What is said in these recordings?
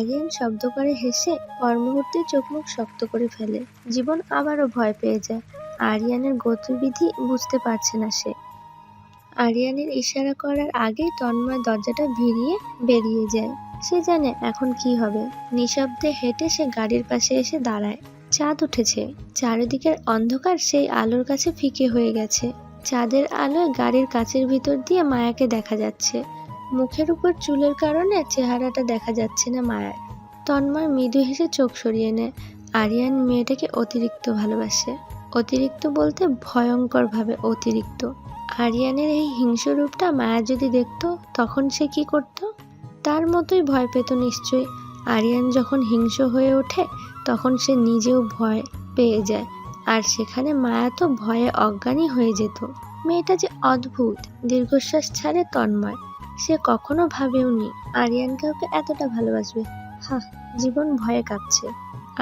আরিয়ান শব্দ করে হেসে পর মুহূর্তে চোখ মুখ শক্ত করে ফেলে। জীবন আবারও ভয় পেয়ে যায়। আরিয়ানের গতিবিধি বুঝতে পারছে না সে। আরিয়ানের ইশারা করার আগেই তন্ময় দরজাটা ভিড়িয়ে বেরিয়ে যায়। সে জানে এখন কি হবে। নিঃশব্দে হেঁটে সে গাড়ির পাশে এসে দাঁড়ায়। চাঁদ উঠেছে। চারিদিকের অন্ধকার সেই আলোর কাছে ফিকে হয়ে গেছে। চাঁদের আলোয় গাড়ির কাচের ভিতর দিয়ে মায়াকে দেখা যাচ্ছে। মুখের উপর চুলের কারণে চেহারাটা দেখা যাচ্ছে না মায়ার। তন্ময় মৃদু হেসে চোখ সরিয়ে নেয়। আরিয়ান মেয়েটাকে অতিরিক্ত ভালোবাসে। অতিরিক্ত বলতে ভয়ঙ্করভাবে অতিরিক্ত। আরিয়ানের এই হিংস্র রূপটা মায়া যদি দেখতো, তখন সে কি করত? তার মতোই ভয় পেত নিশ্চয়ই। আরিয়ান যখন হিংস্র হয়ে ওঠে, তখন সে নিজেও ভয় পেয়ে যায়। আর সেখানে মায়া তো ভয়ে অজ্ঞানী হয়ে যেত। মেয়েটা যে অদ্ভুত, দীর্ঘশ্বাস ছাড়ে তন্ময়। সে কখনো ভাবেওনি আরিয়ান কাউকে এতটা ভালোবাসবে। হা জীবন ভয়ে কাঁপছে।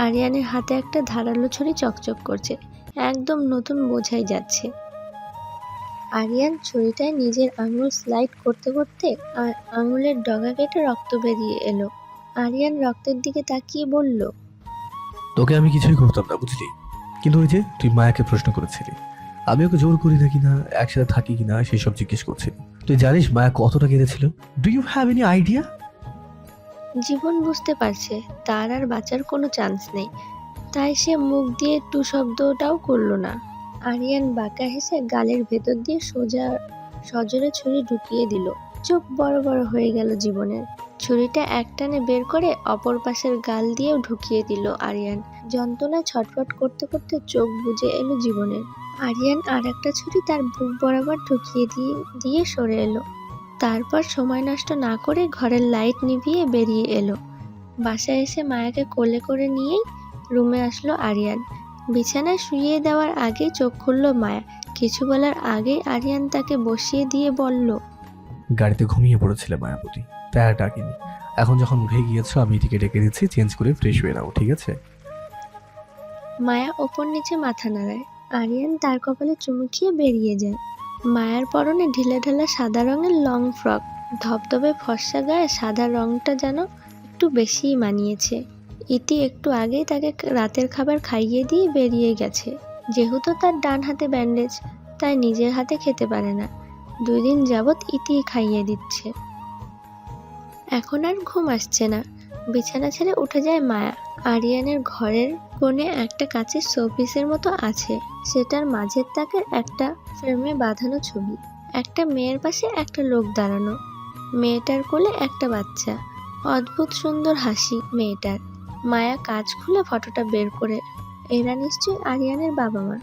আরিয়ানের হাতে একটা ধারালো ছুরি চকচক করছে। একদম নতুন বোঝাই যাচ্ছে। আরিয়ান ছুরিটায় নিজের আঙুল স্লাইড করতে করতে আর আঙুলের ডগা কেটে রক্ত বেরিয়ে এলো। আরিয়ান রক্তের দিকে তাকিয়ে বলল, তোকে আমি কিছুই করতাম না, বুঝলি? কিন্তু ওই যে তুই মায়াকে প্রশ্ন করেছিলি। আমি ওকে জোর করি না কিনা একসাথে থাকি কিনা সেই সব জিজ্ঞেস করছিলি। তুই জানিস মায়া কতটা কেঁদেছিল? Do you have any idea জীবন বুঝতে পারছে, তার আর বাঁচার কোনো চান্স নেই। তাই সে মুখ দিয়ে টু শব্দটাও করল না। আরিয়ান বাঁকা হেসে গালের ভেতর দিয়ে সোজা সজোরে ছুরি ঢুকিয়ে দিল। চোখ বড় বড় হয়ে গেল জীবনের। ছুরিটা একটানে বের করে অপর পাশের গাল দিয়েও ঢুকিয়ে দিল আরিয়ান। যন্ত্রণায় ছটফট করতে করতে চোখ বুজে এলো জীবনের। আরিয়ান আর একটা ছুরি তার বুক বরাবর ঢুকিয়ে দিয়ে দিয়ে সরে এলো। তারপর সময় নষ্ট না করে ঘরের লাইট নিভিয়ে বেরিয়ে এলো। বাসায় এসে মায়াকে কোলে করে নিয়েই রুমে আসলো আরিয়ান। বিছানায় শুইয়ে দেওয়ার আগে চোখ খুলল মায়া। কিছু বলার আগেই আরিয়ান তাকে বসিয়ে দিয়ে বলল, গাড়িতে ঘুমিয়ে পড়েছিলে মায়াবতী আর ডাকিনি। এখন যখন উঠে গিয়েছো, আমি এটিকে ডেকে দিচ্ছি, চেঞ্জ করে ফ্রেশ হয়ে নাও, ঠিক আছে? মায়া ওপর নিচে মাথা নাড়ায়। আরিয়ান তার কপালে চুমু খেয়ে বেরিয়ে যায়। মায়ার পরনে ঢিলে ঢালা সাদা রঙের লং ফ্রক ধবধবে ফর্সা গায়ে সাদা রংটা যেন একটু বেশিই মানিয়েছে। ইতি একটু আগেই তাকে রাতের খাবার খাইয়ে দিয়ে বেরিয়ে গেছে। যেহেতু তার ডান হাতে ব্যান্ডেজ তাই নিজের হাতে খেতে পারে না। দুই দিন যাবৎ ইতি খাইয়ে দিচ্ছে। এখন আর ঘুম আসছে না। বিছানা ছেড়ে উঠে যায় মায়া। আরিয়ানের ঘরের কোণে একটা কাচের শোপিসের মতো আছে। সেটার মাঝের তাকের একটা ফ্রেমে বাঁধানো ছবি। একটা মেয়ের পাশে একটা লোক দাঁড়ানো। মেয়েটার কোলে একটা বাচ্চা। অদ্ভুত সুন্দর হাসি মেয়েটার। মায়া কাজ খুলে ফটোটা বের করে। এরা নিশ্চয়ই আরিয়ানের বাবা মা।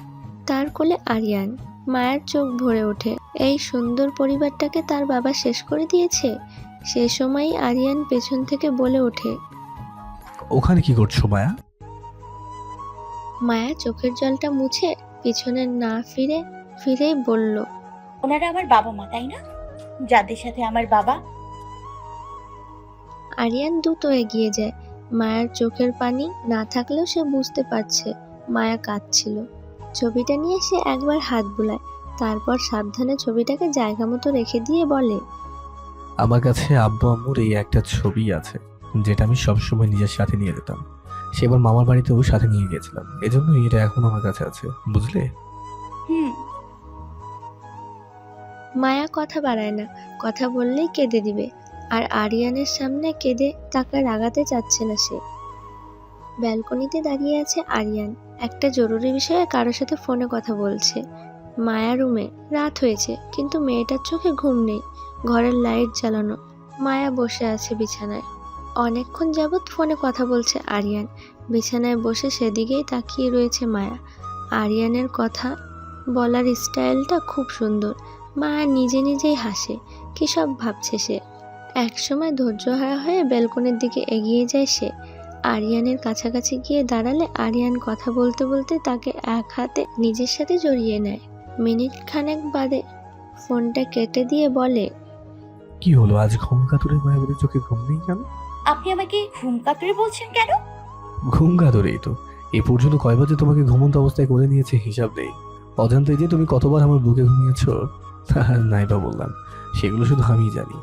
তার কোলে আরিয়ান। মায়ের চোখ ভরে ওঠে। এই সুন্দর পরিবারটাকে তার বাবা শেষ করে দিয়েছে? সে সময়ই আরিয়ান পেছন থেকে বলে ওঠে ওখানে কি করছ মায়া? মায়া চোখের জলটা মুছে পিছনে না ফিরে ফিরেই বলল ওনারা আমার বাবা মা তাই না? যাদের সাথে আমার বাবা। আরিয়ান দ্রুত এগিয়ে যায়। মায়ার চোখের পানি না থাকলেও সে বুঝতে পারছে মায়া কাঁদছিল। ছবিটা নিয়ে সে একবার হাত বুলায় তারপর সাবধানে ছবিটাকে জায়গা মতো রেখে দিয়ে বলে আমার কাছে আব্বু আম্মুর এই একটা ছবি আছে, যেটা আমি সবসময় নিজের সাথে নিয়ে যেতাম। সেবার মামার বাড়িতেও সাথে নিয়ে গেছিলাম এজন্য এটা এখন আমার কাছে আছে, বুঝলে? হুম। মায়া কথা বাড়ায় না, কথা বললেই কেঁদে দিবে। আর আরিয়ানের সামনে কেঁদে তাকে রাগাতে চাচ্ছে না সে। ব্যালকনিতে দাঁড়িয়ে আছে আরিয়ান। একটা জরুরি বিষয়ে কারোর সাথে ফোনে কথা বলছে। মায়া রুমে, রাত হয়েছে, কিন্তু মেয়েটার চোখে ঘুম নেই। ঘরের লাইট জ্বালানো। মায়া বসে আছে বিছানায়। অনেকক্ষণ যাবৎ ফোনে কথা বলছে আরিয়ান। বিছানায় বসে সেদিকেই তাকিয়ে রয়েছে মায়া। আরিয়ানের কথা বলার স্টাইলটা খুব সুন্দর। মায়া নিজে নিজেই হাসে। কী সব ভাবছে সে? একসময় ধৈর্যহারা হয়ে বেলকনির দিকে এগিয়ে যায় সে। আরিয়ানের কাছাকাছি গিয়ে দাঁড়ালে আরিয়ান কথা বলতে বলতে তাকে এক হাতে নিজের সাথে জড়িয়ে নেয়। মিনিট খানেক বাদে ফোনটা কেটে দিয়ে বলে কি হলো? আজ ঘুম কাতুরে মায়াবতীর চোখে ঘুম নেই কেন? আপনি আমাকে ঘুম কাতুরে বলছেন কেন? ঘুম কাতুরেই তো। এই পর্যন্ত কয়বার যে তোমাকে ঘুমন্ত অবস্থায় করে নিয়েছে হিসাব নেই। অজান্তে যে তুমি কতবার আমার বুকে ঘুমিয়েছ নাই বা বললাম। সেগুলো শুধু আমিই জানি।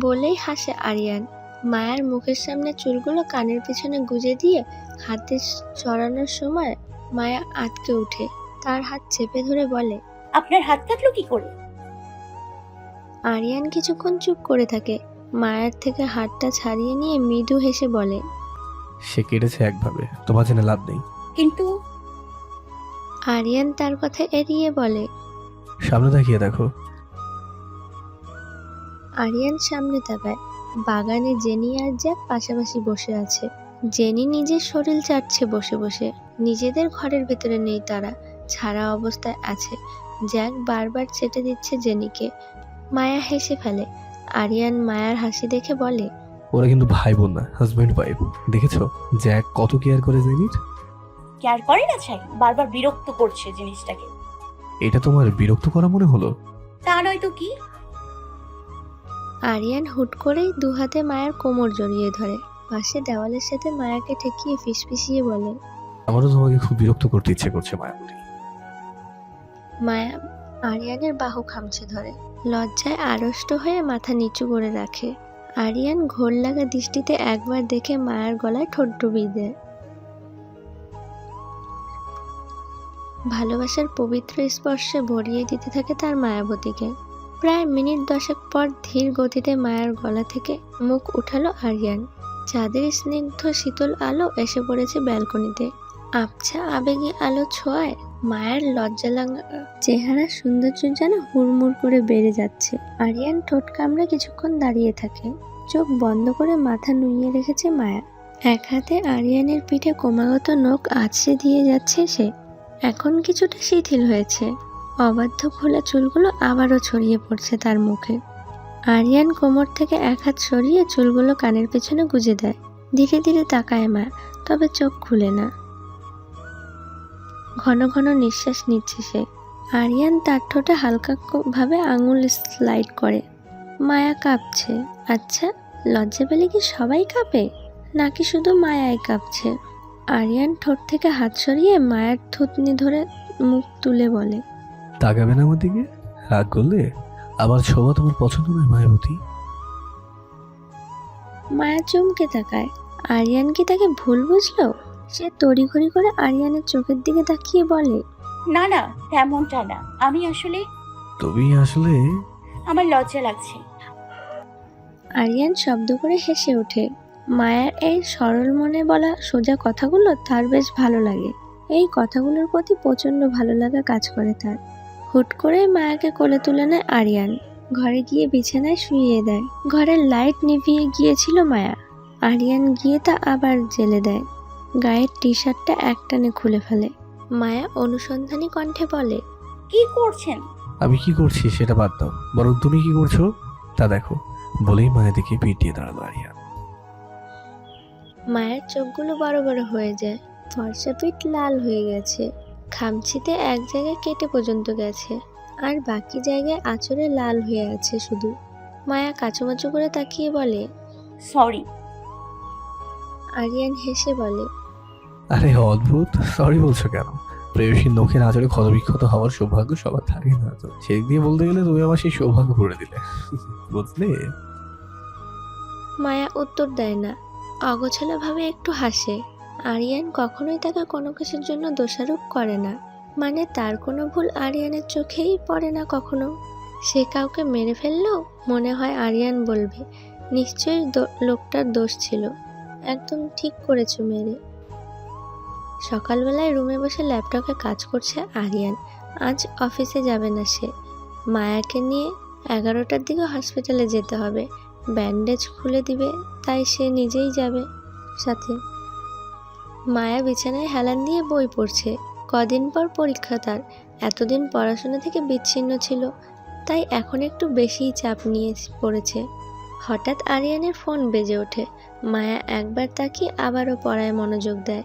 বলেই হাসে আরিয়ান। মায়ার মুখের সামনে চুলগুলো কানের পিছনে গুজে দিয়ে হাতে চড়ানোর সময় মায়া আটকে ওঠে। তার হাত চেপে ধরে বলে আপনার হাত কাটলো কি করে? আরিয়ান কিছুক্ষণ চুপ করে থাকে। মায়ের থেকে হাতটা ছাড়িয়ে নিয়ে মৃদু হেসে বলে সে কেটেছে একভাবে তোমার জেনে লাভ নেই। কিন্তু আরিয়ান তার কথা এড়িয়ে বলে সামনে তাকিয়ে দেখো। আরিয়ান সামনে তাকায়। বাগানে জেনি আর জ্যাক পাশাপাশি বসে আছে। জেনি নিজের শরীর চাটছে বসে বসে। নিজেদের ঘরের ভেতরে নেই তারা। ছাড়া অবস্থায় আছে। জ্যাক বারবার চেটে দিচ্ছে জেনিকে। মায়া হেসে ফেলে। আরিয়ান মায়ার হাসি দেখে বলে ওরা কিন্তু ভাই বোন না হাজব্যান্ড ওয়াইফ দেখেছ? জ্যাক কত কেয়ার করে জেনির? কেয়ার করে না চাই বারবার বিরক্ত করছে জিনিসটাকে। এটা তোমার বিরক্ত করা মনে হলো? তা নয় তো কি? আরিয়ান হুট করেই দু হাতে মায়ের কোমর জড়িয়ে ধরে। পাশে দেওয়ালের সাথে মায়াকে ঠেকিয়ে ফিসফিসিয়ে বলে আমারও তোমাকে খুব বিরক্ত করতে ইচ্ছে করছে মায়াবতী মায়া আরিয়ানের বাহু খামছে ধরে। লজ্জায় আড়ষ্ট হয়ে মাথা নিচু করে রাখে। আরিয়ান ঘোর লাগা দৃষ্টিতে একবার দেখে মায়ের গলায় ঠোঁট ডুবিয়ে দেয়। ভালোবাসার পবিত্র স্পর্শে ভরিয়ে দিতে থাকে তার মায়াবতীকে। প্রায় মিনিট দশেক পর ধীর গতিতে মায়ের গলা থেকে মুখ উঠালো আরিয়ান। চাঁদের স্নিগ্ধ শীতল আলো এসে পড়েছে ব্যালকনিতে। আবছা আবেগী আলো ছোঁয়ায় মায়ের লজ্জা লাগা চেহারা সৌন্দর্য যেন হুড়মুড় করে বেড়ে যাচ্ছে। আরিয়ান ঠোঁট কামড়ে কিছুক্ষণ দাঁড়িয়ে থাকে। চোখ বন্ধ করে মাথা নুইয়ে রেখেছে মায়া। এক হাতে আরিয়ানের পিঠে ক্রমাগত নখ আছড়ে দিয়ে যাচ্ছে সে। এখন কিছুটা শিথিল হয়েছে। অবাধ্য খোলা চুলগুলো আবারও ছড়িয়ে পড়ছে তার মুখে। আরিয়ান কোমর থেকে এক হাত সরিয়ে চুলগুলো কানের পেছনে গুজে দেয়। ধীরে ধীরে তাকায় মা, তবে চোখ খুলে না। ঘন ঘন নিঃশ্বাস নিচ্ছে সে। আরিয়ান তার ঠোঁটে হালকা ক- ভাবে আঙুল স্লাইড করে। মায়া কাঁপছে। আচ্ছা লজ্জা পেলে কি সবাই কাঁপে? নাকি শুধু মায়াই কাঁপছে? আরিয়ান ঠোঁট থেকে হাত সরিয়ে মায়ার থুতনি ধরে মুখ তুলে বলে তাকাবে না আমার দিকে? রাগ করলে? আবার ছোঁয়া তোমার পছন্দ নয় মায়াবতী। মায়া চমকে তাকায়। আরিয়ান কি তাকে ভুল বুঝলো? সে তড়িঘড়ি করে আরিয়ানের চোখের দিকে তাকিয়ে বলে না না তেমনটা না। আমি আসলে তুমি আসলে আমার লজ্জা লাগছে। আরিয়ান শব্দ করে হেসে ওঠে। মায়ার এই সরল মনে বলা সোজা কথাগুলো তার বেশ ভালো লাগে। এই কথাগুলোর প্রতি প্রচণ্ড ভালো লাগা কাজ করে তার। হুট করে মায়াকে কোলে তুলে নেয় আরিয়ান। ঘরে গিয়ে বিছানায় শুইয়ে দেয়। ঘরের লাইট নিভিয়ে গিয়েছিল মায়া। আরিয়ান গিয়ে তা আবার জেলে দেয়। গায়ের টি শার্টটা একটানে খুলে ফেলে। মায়া অনুসন্ধানী কণ্ঠে বলে কি করছেন? আমি কি করছি সেটা বাদ দাও। বরং তুমি কি করছ তা দেখো। বলেই মায়ের দিকে পিঠ দিয়ে দাঁড়াল আরিয়া মায়ের চোখগুলো বড় বড় হয়ে যায়। ফর্সা পিঠ লাল হয়ে গেছে। খামচিতে এক জায়গায় কেটে পর্যন্ত গেছে। আর বাকি জায়গায় আঁচড়ে লাল হয়ে আছে শুধু। মায়া কাচুমাচু করে তাকিয়ে বলে সরি। আরিয়ান হেসে বলে আরে অদ্ভুত। সরি বলছো কেন? প্রেয়সীর নখের আচরে ক্ষতবিক্ষত হওয়ার সৌভাগ্য সবার থাকে না তো। সেদিক দিয়ে বলতে গেলে তুমি আমার সেই সৌভাগ্য করে দিলে। বুঝলে? মায়া উত্তর দেয় না। অগোছালোভাবে একটু হাসে। আরিয়ান কখনোই তাকে কোনো কিছুর জন্য দোষারোপ করে না। মানে তার কোনো ভুল আরিয়ানের চোখেই পড়ে না কখনো। সে কাউকে মেরে ফেললেও মনে হয় আরিয়ান বলবে, নিশ্চয়ই লোকটার দোষ ছিল। একদম ঠিক করেছ মেরে। সকালবেলায় রুমে বসে ল্যাপটপে কাজ করছে আরিয়ান। আজ অফিসে যাবে না সে। মায়াকে নিয়ে এগারোটার দিকে হসপিটালে যেতে হবে। ব্যান্ডেজ খুলে দিবে, তাই সে নিজেই যাবে সাথে। মায়া বিছানায় হেলান দিয়ে বই পড়ছে। কদিন পর পরীক্ষা তার। এতদিন পড়াশোনা থেকে বিচ্ছিন্ন ছিল, তাই এখন একটু বেশিই চাপ নিয়ে পড়েছে। হঠাৎ আরিয়ানের ফোন বেজে ওঠে। মায়া একবার তাকিয়ে আবারও পড়ায় মনোযোগ দেয়।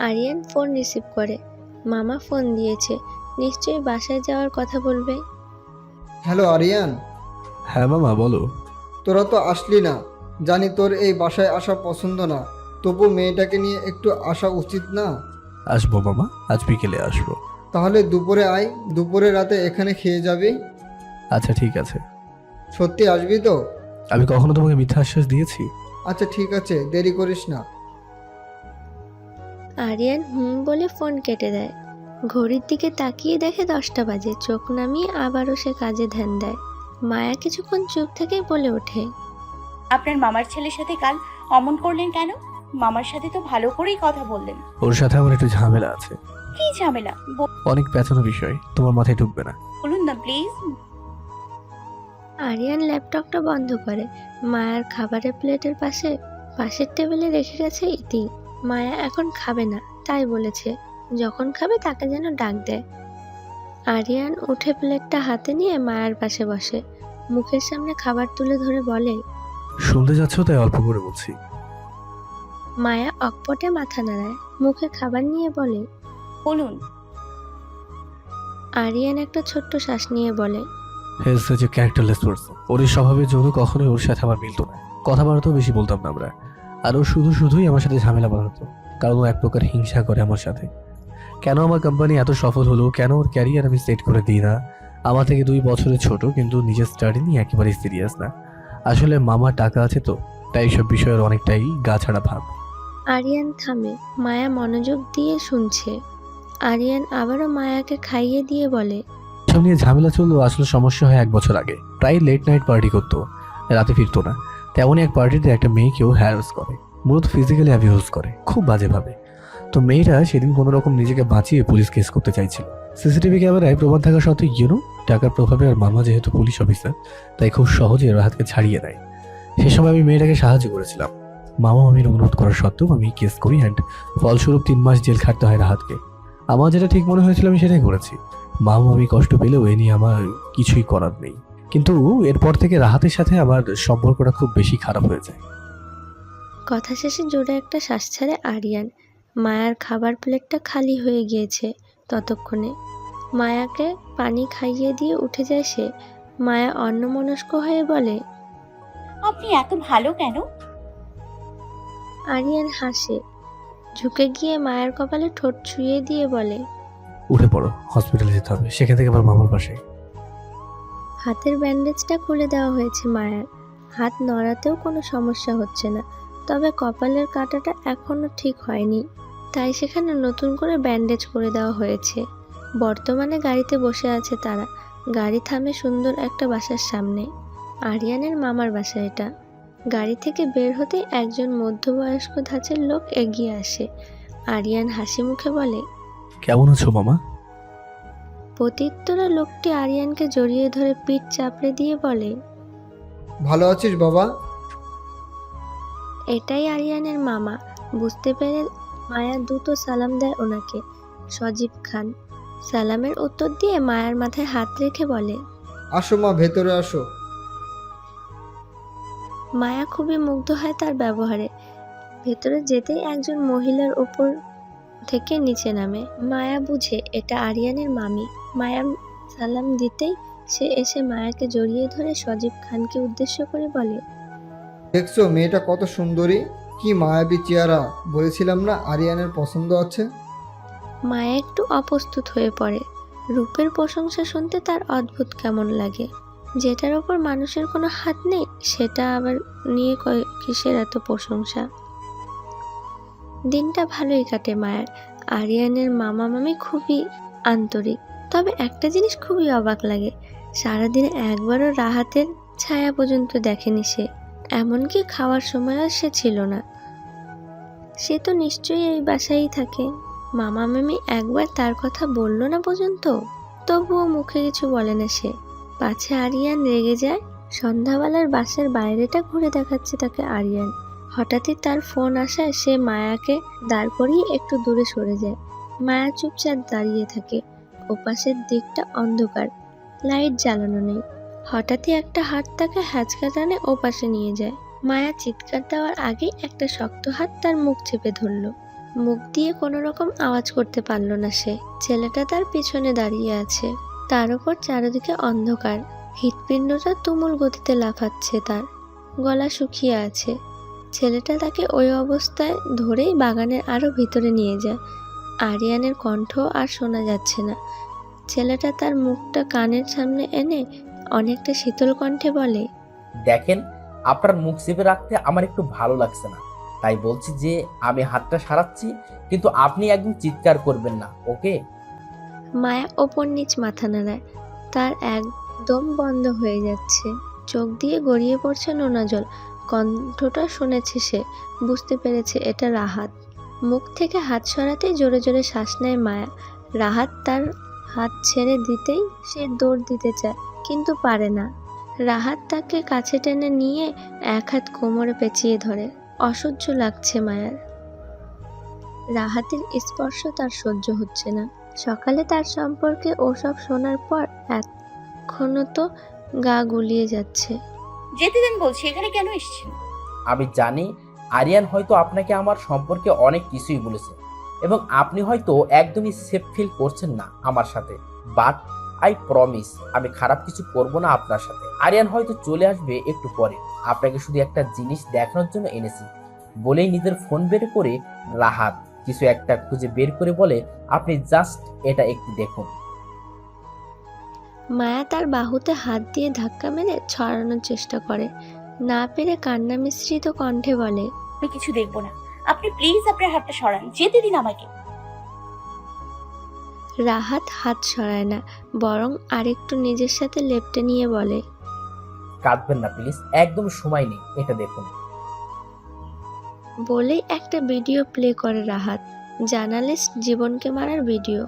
আরিয়ান ফোন রিসিভ করে। মামা ফোন দিয়েছে। নিশ্চয়ই বাসায় যাওয়ার কথা বলবে। হ্যালো আরিয়ান। হ্যাঁ মামা বলো। তোরা তো আসলি না। জানি তোর এই বাসায় আসা পছন্দ না। তবু মেয়েটাকে নিয়ে একটু আসা উচিত না? আসব মামা আজ বিকেলে আসব। তাহলে দুপুরে আয়। দুপুরে রাতে এখানে খেয়ে যাবি। আচ্ছা ঠিক আছে। সত্যি আসবি তো? আমি কখনো তোমাকে মিথ্যা আশ্বাস দিয়েছি? আচ্ছা ঠিক আছে। দেরি করিস না। আরিয়ান হুম বলে ফোন কেটে দেয়। ঘড়ির দিকে তাকিয়ে দেখে দশটা বাজে। চোখ নামিয়ে আবারও সে কাজে ধ্যান দেয়। মায়া কিছুক্ষণ চুপ থেকে বলে ওঠে আপনার মামার ছেলের সাথে কাল অমন করলেন কেন? মামার সাথে তো ভালো করেই কথা বললেন। ওর সাথে আমার একটু ঝামেলা আছে। কি ঝামেলা? ব- অনেক পেঁচানো বিষয় তোমার মাথায় ঢুকবে না। বলুন না প্লিজ আরিয়ান ল্যাপটপটা বন্ধ করে। মায়ার খাবারের প্লেটের পাশে পাশের টেবিলে রেখে গেছে ইতি। মায়া এখন খাবে না তাই বলেছে। যখন খাবে তাকে যেন ডাক দেয়। আরিয়ান উঠে প্লেটটা হাতে নিয়ে মায়ার পাশে বসে। মুখের সামনে খাবার তুলে ধরে বলে শুনতে যাচ্ছ তাই অল্প করে বলছি। মায়া অকপটে মাথা নাড়ায় মুখে খাবার নিয়ে বলে বলুন। আরিয়ান একটা ছোট্ট শ্বাস নিয়ে বলে হেজ যে ক্যারেক্টারলেস পার্সন ওর এই স্বভাবের জন্য কখনোই ওর সাথে আমার মিলতো না। কথাবার্তাও বেশি বলতাম না আমরা। আর ও শুধু শুধুই আমার সাথে ঝামেলা বাঁধাতো কারণ ও এক প্রকার হিংসা করে আমার সাথে। কেন আমার কোম্পানি এত সফল হলো? কেন ওর ক্যারিয়ার আমি সেট করে দিই না? আমার থেকে দুই বছরের ছোট কিন্তু নিজের স্টাডি নিয়ে একেবারেই সিরিয়াস না। আসলে মামার টাকা আছে তো তাই সব বিষয়ের অনেকটাই গা ছাড়া ভাব। আরিয়ান থামে মায়া মনোযোগ দিয়ে শুনছে। আরিয়ান আবারও মায়াকে খাইয়ে দিয়ে বলে সব নিয়ে ঝামেলা চলল আসলে সমস্যা হয় এক বছর আগে। প্রায় লেট নাইট পার্টি করতো রাতে ফিরতো না। তেমনই এক পার্টিতে একটা মেয়েকেও হ্যারাস করে। মূলত ফিজিক্যালি অ্যাবিউজ করে, খুব বাজেভাবে। তো মেয়েটা সেদিন কোনো রকম নিজেকে বাঁচিয়ে পুলিশ কেস করতে চাইছিল। সিসিটিভি ক্যামেরায় প্রমাণ থাকা সত্ত্বেও ইউনো টাকার প্রভাবে আর মামা যেহেতু পুলিশ অফিসার তাই খুব সহজে রাহাতকে ছাড়িয়ে দেয়। সে সময় আমি মেয়েটাকে সাহায্য করেছিলাম। মামা মামির অনুরোধ করার সত্ত্বেও আমি কেস করি অ্যান্ড ফলস্বরূপ তিন মাস জেল খাটতে হয় রাহাতকে। আমার যেটা ঠিক মনে হয়েছিল আমি সেটাই করেছি। মামা আমি কষ্ট পেলেও এ নিয়ে আমার কিছুই করার নেই। কিন্তু এরপর থেকে রাহাতের সাথে আমার সম্পর্কটা খুব বেশি খারাপ হয়ে যায়। কথা শেষে জোরে একটা শ্বাস ছাড়ে আরিয়ান। মায়ার খাবার প্লেটটা খালি হয়ে গিয়েছে ততক্ষণে। মায়াকে পানি খাইয়ে দিয়ে উঠে যায় সে। মায়া অন্যমনস্ক হয়ে বলে আপনি এত ভালো কেন? আরিয়ান হাসে। ঝুঁকে গিয়ে মায়ের কপালে ঠোঁট ছুঁয়ে দিয়ে বলে উঠে পড়ো হসপিটালে যেতে হবে। সেখান থেকে আবার মামার পাশে। হাতের ব্যান্ডেজটা খুলে দেওয়া হয়েছে মায়ার। হাত নড়াতেও কোনো সমস্যা হচ্ছে না, তবে কপালের কাঁটাটা এখনও ঠিক হয়নি। তাই সেখানে নতুন করে ব্যান্ডেজ করে দেওয়া হয়েছে। বর্তমানে গাড়িতে বসে আছে তারা। গাড়ি থামে সুন্দর একটা বাসার সামনে। আরিয়ানের মামার বাসা এটা। গাড়ি থেকে বের হতেই একজন মধ্যবয়স্ক ধাঁচের লোক এগিয়ে আসে। আরিয়ান হাসি মুখে বলে, কেমন আছো মামা? প্রতিত্তরা লোকটি আরিয়ানকে জড়িয়ে ধরে পিঠ চাপড়ে দিয়ে বলে ভালো আছিস বাবা? এটাই আরিয়ানের মামা। বুঝতে পেরে মায়া দ্রুত সালাম দেয় ওনাকে। সজীব খান সালামের উত্তর দিয়ে মায়ার মাথায় হাত রেখে বলে আসো মা ভেতরে আসো। মায়া খুবই মুগ্ধ হয় তার ব্যবহারে। ভেতরে যেতেই একজন মহিলার ওপর থেকে নিচে নামে। মায়া বুঝে এটা আরিয়ানের মামি। মায়া সালাম দিতেই সে এসে মায়াকে জড়িয়ে ধরে সজীব খানকে উদ্দেশ্য করে বলে দেখছ মেয়েটা কত সুন্দরী। কি মায়াবী চেহারা। বলেছিলাম না আরিয়ানের পছন্দ আছে? মায়া একটু অপ্রস্তুত হয়ে পড়ে। রূপের প্রশংসা শুনতে তার অদ্ভুত কেমন লাগে। যেটার ওপর মানুষের কোনো হাত নেই সেটা আবার নিয়ে কয়- কিসের এত প্রশংসা? দিনটা ভালোই কাটে মায়ের। আরিয়ানের মামা মামি খুবই আন্তরিক, তবে একটা জিনিস খুবই অবাক লাগে, সারাদিন একবারও রাহাতের ছায়া পর্যন্ত দেখেনি সে। এমনকি খাওয়ার সময়ও সে ছিল না। সে তো নিশ্চয়ই এই বাসায় থাকে। মামা মামি একবার তার কথা বলল না পর্যন্ত? তবুও মুখে কিছু বলে না সে। পাছে আরিয়ান রেগে যায়, সন্ধ্যাবেলার বাসের বাইরেটা ঘুরে দেখাচ্ছে তাকে আরিয়ান। হঠাৎই তার ফোন আসায় সে মায়াকে দাঁড় করিয়ে একটু দূরে সরে যায়। মায়া চুপচাপ দাঁড়িয়ে থাকে। ওপাশের দিকটা অন্ধকার। লাইট জ্বালানো নেই। হঠাৎই একটা হাত তাকে হ্যাচকা টানে ওপাশে নিয়ে যায়। মায়া চিৎকার দেওয়ার আগেই একটা শক্ত হাত তার মুখ চেপে ধরলো। মুখ দিয়ে কোনো রকম আওয়াজ করতে পারল না সে। ছেলেটা তার পিছনে দাঁড়িয়ে আছে। তার উপর চারিদিকে অন্ধকার। হৃৎপিণ্ডটা তুমুল গতিতে লাফাচ্ছে তার। গলা শুকিয়ে আছে। ছেলেটা তাকে ওই অবস্থায় ধরেই বাগানের আরও ভিতরে নিয়ে যায়। আরিয়ানের কণ্ঠ আর শোনা যাচ্ছে না। ছেলেটা তার মুখটা কানের সামনে এনে অনেকটা শীতল কণ্ঠে বলে দেখেন আপনার মুখ চেপে রাখতে আমার একটু ভালো লাগছে না। তাই বলছি যে আমি হাতটা সারাচ্ছি কিন্তু আপনি একদম চিৎকার করবেন না ওকে? মায়া ওপর নিচ মাথা নাড়ায়। তার একদম বন্ধ হয়ে যাচ্ছে। চোখ দিয়ে গড়িয়ে পড়ছে নোনা জল। কণ্ঠটা শুনেছে সে। বুঝতে পেরেছে এটা রাহাত। মুখ থেকে হাত সরাতেই জোরে জোরে শ্বাস নেয় মায়া। রাহাত তার হাত ছেড়ে দিতেই সে দৌড় দিতে চায়, কিন্তু পারে না। রাহাত তাকে কাছে টেনে নিয়ে এক হাত কোমরে পেঁচিয়ে ধরে। অসহ্য লাগছে মায়ার। রাহাতের স্পর্শ তার সহ্য হচ্ছে না। সকালে তার সম্পর্কে ওসব শোনার পর এখনও তো গা গুলিয়ে যাচ্ছে। যেতে দেন বলছি, এখানে কেন এসেছেন? আমি জানি আরিয়ান হয়তো আপনাকে আমার সম্পর্কে অনেক কিছুই বলেছে এবং আপনি হয়তো একদমই সেফ ফিল করছেন না আমার সাথে। বাট আই প্রমিস আমি খারাপ কিছু করব না আপনার সাথে। আরিয়ান হয়তো চলে আসবে একটু পরে। আপনাকে শুধু একটা জিনিস দেখানোর জন্য এনেছি। বলেই নিজের ফোন বের করে রাহাত কিছু একটা খুঁজে বের করে বলে, আপনি জাস্ট এটা একটু দেখুন। মায়া তার বাহুতে হাত দিয়ে ধাক্কা মেরে ছড়ানোর চেষ্টা করে। না পেরে কান্না মিশ্রিত কণ্ঠে বলে আমি কিছু দেখব না। আপনি প্লিজ আপনার হাতটা সরান যেতে দিন আমাকে। রাহাত হাত সরায় না বরং আরেকটু নিজের সাথে লেপটে নিয়ে বলে কাঁদবেন না প্লিজ একদম সময় নেই এটা দেখুন। বলেই একটা ভিডিও প্লে করে রাহাত জার্নালিস্ট জীবনকে মারার ভিডিও।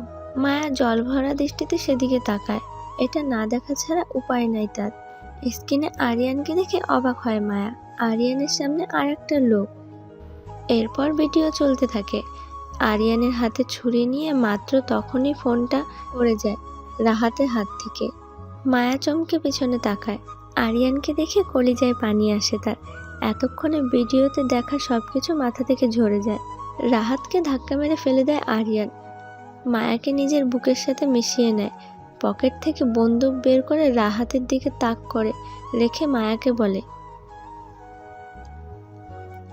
মায়া জল ভরা দৃষ্টিতে সেদিকে তাকায়। এটা না দেখা ছাড়া উপায় নাই তার। স্ক্রিনে আরিয়ানকে দেখে অবাক হয় মায়া। আরিয়ানের সামনে আর একটা লোক। এরপর ভিডিও চলতে থাকে। আরিয়ানের হাতে ছুরি নিয়ে মাত্র তখনই ফোনটা পড়ে যায় রাহাতের হাত থেকে। মায়া চমকে পিছনে তাকায়। আরিয়ানকে দেখে কলিজায় পানি আসে তার। এতক্ষণে ভিডিওতে দেখা সব কিছু মাথা থেকে ঝরে যায়। রাহাতকে ধাক্কা মেরে ফেলে দেয় আরিয়ান। মায়াকে নিজের বুকের সাথে মিশিয়ে নেয়। পকেট থেকে বন্দুক বের করে রাহাতের দিকে তাক করে রেখে মায়াকে বলে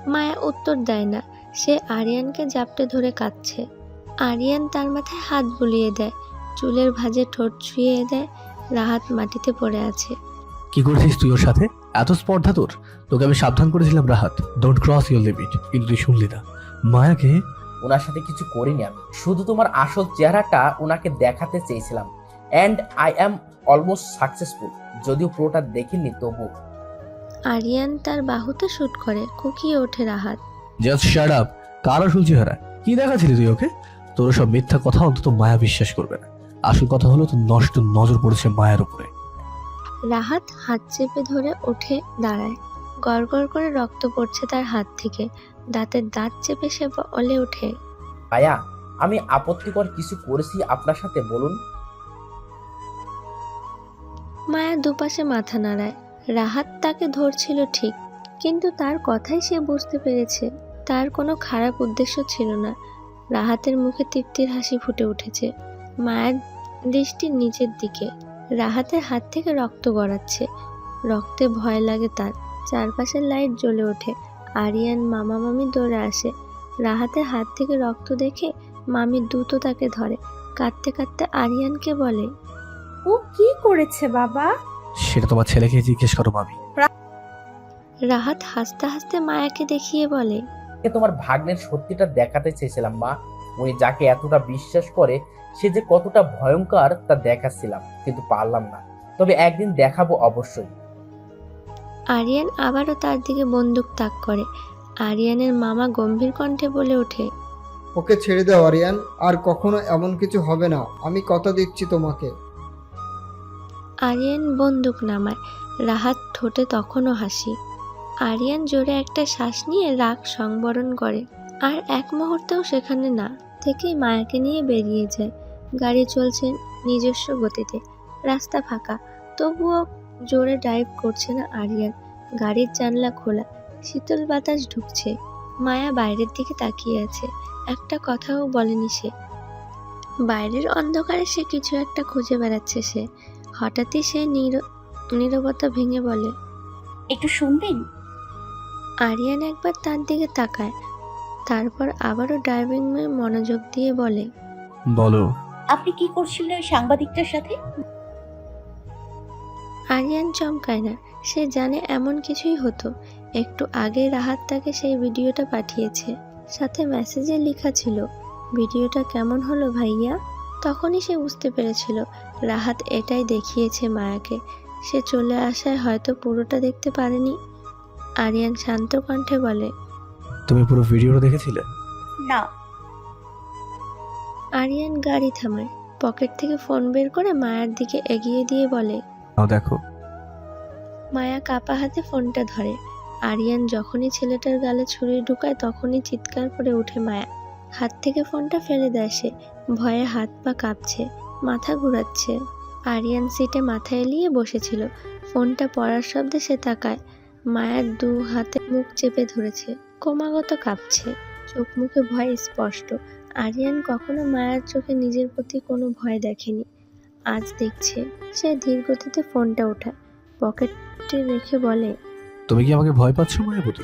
মায়া উত্তর দেয় না সে আরিয়ানকে জাপটে ধরে কাঁদছে। আরিয়ান তার মাথায় হাত বুলিয়ে দেয় চুলের ভাঁজে ঠোঁট ছুঁয়ে দেয় রাহাত মাটিতে পড়ে আছে। কি করেছিস তুই ওর সাথে? এত স্পর্ধা তোর? তোকে আমি সাবধান করেছিলাম Rahat. Don't cross your limit কিন্তু তুই শুনলি না। মায়াকে? ওনার সাথে কিছু করিনি আমি। শুধু তোমার আসল চেহারাটা ওনাকে দেখাতে চেয়েছিলাম। And I am almost successful যদিও পুরোটা দেখিনি তবু। আরিয়ান তার বাহুতে শুট করে কুকিয়ে ওঠে রাহাত। জাস্ট শাট আপ কার আসল চেহারা কি দেখাচ্ছিলি তুই ওকে? তোর সব মিথ্যা কথা অন্তত মায়া বিশ্বাস করবে না। আসল কথা হলো তোর নষ্ট নজর পড়েছে মায়ের উপরে। রাহাত হাত চেপে ধরে উঠে দাঁড়ায়। গড়গড় করে রক্ত পড়ছে তার হাত থেকে। দাঁতের দাঁত চেপে সে বলে ওঠে আয়া আমি আপত্তিকর কিছু করেছি আপনার সাথে বলুন। মায়া দুপাশে মাথা নাড়ায়। রাহাত তাকে ধরছিল ঠিক, কিন্তু তার কথাই সে বুঝতে পেরেছে। তার কোনো খারাপ উদ্দেশ্য ছিল না। রাহাতের মুখে তৃপ্তির হাসি ফুটে উঠেছে। মায়ের দৃষ্টি নিচের দিকে। রাহাতের হাত থেকে রক্ত গড়াচ্ছে। রক্তে ভয় লাগে তার। চারপাশের লাইট জ্বলে ওঠে। আরিয়ান মামা মামি দৌড়ে আসে। রাহাতের হাত থেকে রক্ত দেখে মামি দ্রুত তাকে ধরে। কাঁদতে কাঁদতে আরিয়ানকে বলে ও কি করেছে বাবা? সেটা তোমার ছেলেকে জিজ্ঞেস করো মামি রাহাত হাসতে হাসতে মায়াকে দেখিয়ে বলে এ তোমার ভাগ্নের সত্যিটা দেখাতে চেয়েছিলাম মা? উনি যাকে এতটা বিশ্বাস করে সে যে কতটা ভয়ঙ্কর তা দেখাচ্ছিলাম কিন্তু পারলাম না। তবে একদিন দেখাবো অবশ্যই। আরিয়ান আবারও তার দিকে বন্দুক তাক করে। আরিয়ানের মামা গম্ভীর কণ্ঠে বলে ওঠে ওকে ছেড়ে দাও আরিয়ান। আর কখনো এমন কিছু হবে না। আমি কথা দিচ্ছি তোমাকে। আরিয়ান বন্দুক নামায়। রাহাত ঠোঁটে তখনও হাসি। আরিয়ান জোরে একটা শ্বাস নিয়ে রাগ সংবরণ করে। আর এক মুহূর্তেও সেখানে না, থেকেই মায়াকে নিয়ে বেরিয়ে যায়। গাড়ি চলছে নিজস্ব গতিতে, রাস্তা ফাঁকা। তবুও জোরে ড্রাইভ করছে না আরিয়ান। গাড়ির জানলা খোলা, শীতল বাতাস ঢুকছে। মায়া বাইরের দিকে তাকিয়ে আছে। একটা কথাও বলেনি সে। বাইরের অন্ধকারে সে কিছু একটা খুঁজে বেড়াচ্ছে সে। হঠাৎই সে নীর- নীরবতা ভেঙে বলে একটু শুনবেন? আরিয়ান একবার তার দিকে তাকায় তারপর আবারও ড্রাইভিং মনোযোগ দিয়ে বলে বলো। আপনি কি করছিলেন ওই সাংবাদিকটার সাথে? আরিয়ান চমকায় না সে জানে এমন কিছুই হতো একটু আগে রাহাত তাকে সেই ভিডিওটা পাঠিয়েছে সাথে মেসেজে লেখা ছিল ভিডিওটা কেমন হলো ভাইয়া? তখনই সে বুঝতে পেরেছিল রাহাত এটাই দেখিয়েছে মায়াকে। সে চলে আসায় হয়তো পুরোটা দেখতে পারেনি। আরিয়ান শান্ত কণ্ঠে বলে তুমি পুরো ভিডিওটা দেখেছিলে? না। আরিয়ান গাড়ি থামায় পকেট থেকে ফোন বের করে মায়ার দিকে এগিয়ে দিয়ে বলে নাও দেখো। মায়া কাপা হাতে ফোনটা ধরে। আরিয়ান যখনই ছেলেটার গালে ছুরি ঢুকায় তখনই চিৎকার করে ওঠে মায়া। হাত থেকে ফোনটা ফেলে দেয় সে। ভয়ে হাত পা কাঁপছে। মাথা ঘুরাচ্ছে। আরিয়ান সিটে মাথা এলিয়ে বসেছিল। ফোনটা পড়ার শব্দে সে তাকায়। মায়ার দু হাতে মুখ চেপে ধরেছে। ক্রমাগত কাঁপছে। চোখ মুখে ভয় স্পষ্ট। আরিয়ান কখনো মায়ার চোখে নিজের প্রতি কোনো ভয় দেখেনি। আজ দেখছে। সে ধীর গতিতে ফোনটা ওঠায়। পকেটে রেখে বলে, তুমি কি আমাকে ভয় পাচ্ছ মায়াবতী